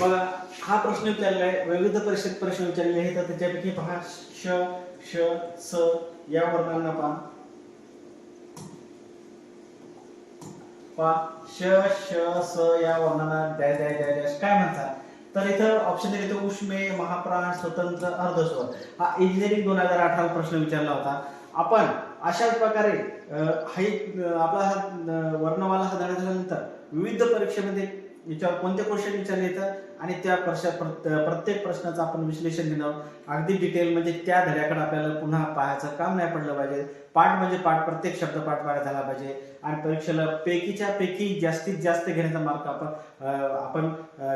बघा हा प्रश्न विचारला आहे. विविध परिषद प्रश्न विचारले आहे तर त्याच्यापैकी पहा श श स या वर्णांना पहा. पहा श श स या वर्णांना डॅश डॅश डॅश डॅश काय म्हणतात? तर इथं ऑप्शन दिले तर उष्मे महाप्राण स्वतंत्र अर्धस्वर हा इंजिनिअरिंग दोन हजार अठरा प्रश्न विचारला होता. आपण अशाच प्रकारे हा एक आपला हा वर्णमाला हा धडा झाल्यानंतर विविध परीक्षेमध्ये याच्यावर कोणते क्वेश्चन विचारले येतात? आणि त्या प्रश्न प्रत्येक प्रश्नाचं आपण विश्लेषण घेणार अगदी डिटेल म्हणजे त्या धड्याकडे आपल्याला पुन्हा पाहायचं काम नाही पडलं पाहिजे. पाठ म्हणजे पाठ प्रत्येक शब्द पाठ पाठ झाला पाहिजे. आणि परीक्षेला पैकीच्या पैकी जास्तीत जास्त घेण्याचा मार्क आपण आपण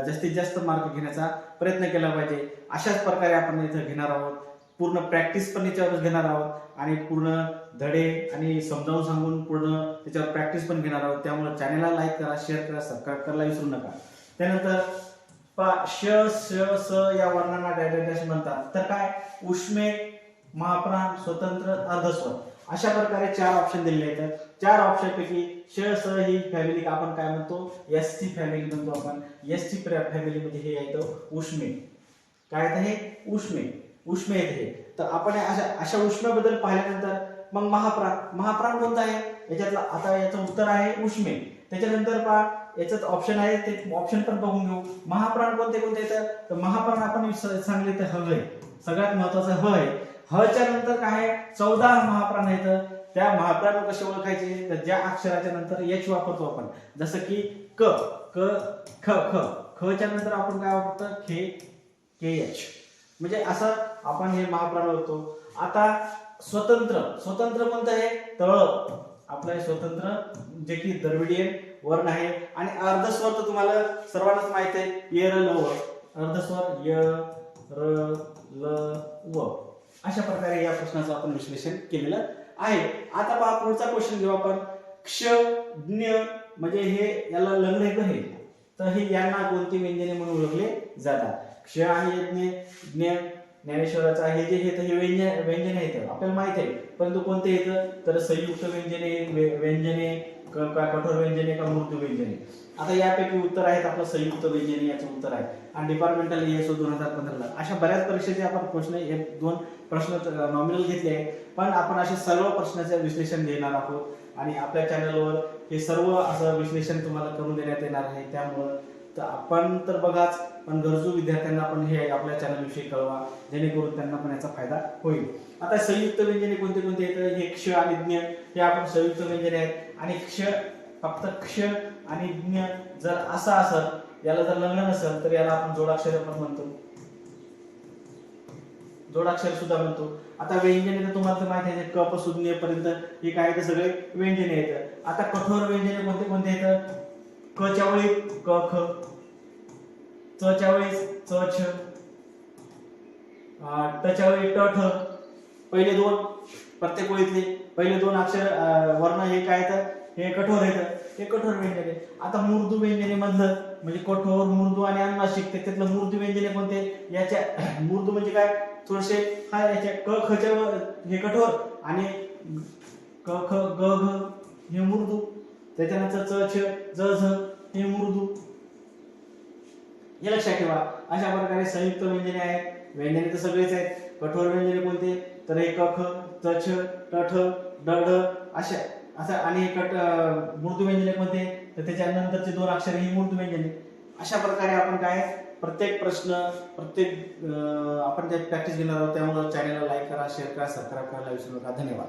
जास्तीत जास्त मार्क घेण्याचा प्रयत्न केला पाहिजे. अशाच प्रकारे आपण इथं घेणार आहोत. पूर्ण प्रॅक्टिस पण याच्यावरच घेणार आहोत. आणि पूर्ण धडे आणि समजावून सांगून पूर्ण त्याच्यावर प्रॅक्टिस पण घेणार आहोत. त्यामुळे चॅनलला लाईक करा शेअर करा सबस्क्राईब करायला विसरू नका. त्यानंतर पा श श स या वर्णांना डॅश म्हणतात. तर काय? उष्मे महाप्राण स्वतंत्र अर्धस्वर अशा प्रकारे चार ऑप्शन दिलेले आहेत. चार ऑप्शन पैकी श स ही फॅमिली आपण काय म्हणतो? एस सी फॅमिली म्हणतो आपण. एस सी फॅमिली मध्ये हे येतं उष्मे. काय येतं हे? उष्मे. उष्मे येते तर आपण अशा अशा उष्म्याबद्दल पाहिल्यानंतर मग महाप्राण महाप्राण कोणता आहे? याच्यातलं आता याचं उत्तर आहे उष्मे. त्याच्यानंतर पहा याच्यात ऑप्शन आहे ते ऑप्शन पण बघून घेऊ. महाप्राण कोणते कोणते येतात तर महाप्राण आपण सांगले तर ह आहे. सगळ्यात महत्वाचं ह आहे. हच्या नंतर काय आहे? चौदा महाप्राण येतं त्या महाप्राण कसे ओळखायचे? तर ज्या अक्षराच्या नंतर एच वापरतो आपण. जसं की क क ख ख. खच्या नंतर आपण काय वापरतो? खे के एच म्हणजे असं आपण हे महाप्राण होतो. आता स्वतंत्र स्वतंत्र कोणतं आहे? तळ आपलं हे स्वतंत्र जे की द्रविडियन वर्ण आहे. आणि अर्धस्वर तर तुम्हाला सर्वांनाच माहीत आहे य र ल व अर्धस्वर य र ल व. अशा प्रकारे या प्रश्नाचं आपण विश्लेषण केलेलं आहे. आता पहा पुढचा क्वेश्चन घेऊ आपण. क्ष ज्ञ म्हणजे हे याला लग्न येतं हे तर हे यांना कोणती व्यंजने म्हणून ओळखले जातात? क्ष आणि यज्ञ ज्ञ ज्ञानेश्वराचा हे जे येतं हे व्यंजन व्यंजने येतं आपल्याला माहीत आहे. परंतु कोणते येतं तर? संयुक्त व्यंजने व्यंजने का कठोर व्यंजने का मृदू व्यंजने आता यापैकी उत्तर आहेत आपलं संयुक्त व्यंजने याचं उत्तर आहे. आणि डिपार्टमेंटल एसओ दोन हजार पंधराला. अशा बऱ्याच परीक्षेचे आपण प्रश्न हे दोन प्रश्न नॉमिनल घेतले आहे पण आपण असे सर्व प्रश्नाचे विश्लेषण घेणार आहोत. आणि आपल्या चॅनलवर हे सर्व असं विश्लेषण तुम्हाला करून देण्यात येणार आहे. त्यामुळं तर आपण तर बघाच पण गरजू विद्यार्थ्यांना पण हे आपल्या चॅनल विषयी कळवा जेणेकरून त्यांना पण याचा फायदा होईल. आता संयुक्त व्यंजने कोणते कोणते येतं हे क्ष आणि ज्ञ हे आपण संयुक्त व्यंजने आहेत. आणि क्ष फक्त क्ष आणि ज्ञ जर असं असेल याला जर लग्न नसेल तर याला आपण जोडाक्षर पण म्हणतो. जोडाक्षर सुद्धा म्हणतो. आता व्यंजने तर तुम्हाला माहिती आहे कप सुज्ञ पर्यंत हे काय ते सगळे व्यंजने येतं आता कठोर व्यंजने कोणते कोणते येतं क च्या वेळी क ख. च च्या वेळी च छ. ट च्या वेळी ट ठ. पहिले दोन प्रत्येक ओळीतले. पहिले दोन अक्षर वर्ण हे काय येतं? हे कठोर येतं. हे कठोर व्यंजने. आता मृदू व्यंजने मधलं म्हणजे कठोर मृदू आणि अनुनासिक त्याच्यातलं मृदू व्यंजने कोणते? याच्या मृदू म्हणजे काय? थोडेसे हा याच्या क खच्या हे कठोर आणि क ख ग घ हे मृदू त्याच्यानंतर च छ ज झ. हे लक्षात ठेवा. अशा प्रकारे संयुक्त व्यंजने आहेत. व्यंजने तर सगळेच आहेत. कठोर व्यंजने कोणते? तर एक ख च टठ ट अशा. असं आणि कट अं, मृदू व्यंजने कोणते? तर त्याच्यानंतरचे दोन अक्षर ही मृदू व्यंजने. अशा प्रकारे आपण काय प्रत्येक प्रश्न प्रत्येक आपण जे प्रॅक्टिस घेणार आहोत. त्यामुळे चॅनलला लाईक करा शेअर करा सबस्क्राईब करायला विसरू नका धन्यवाद.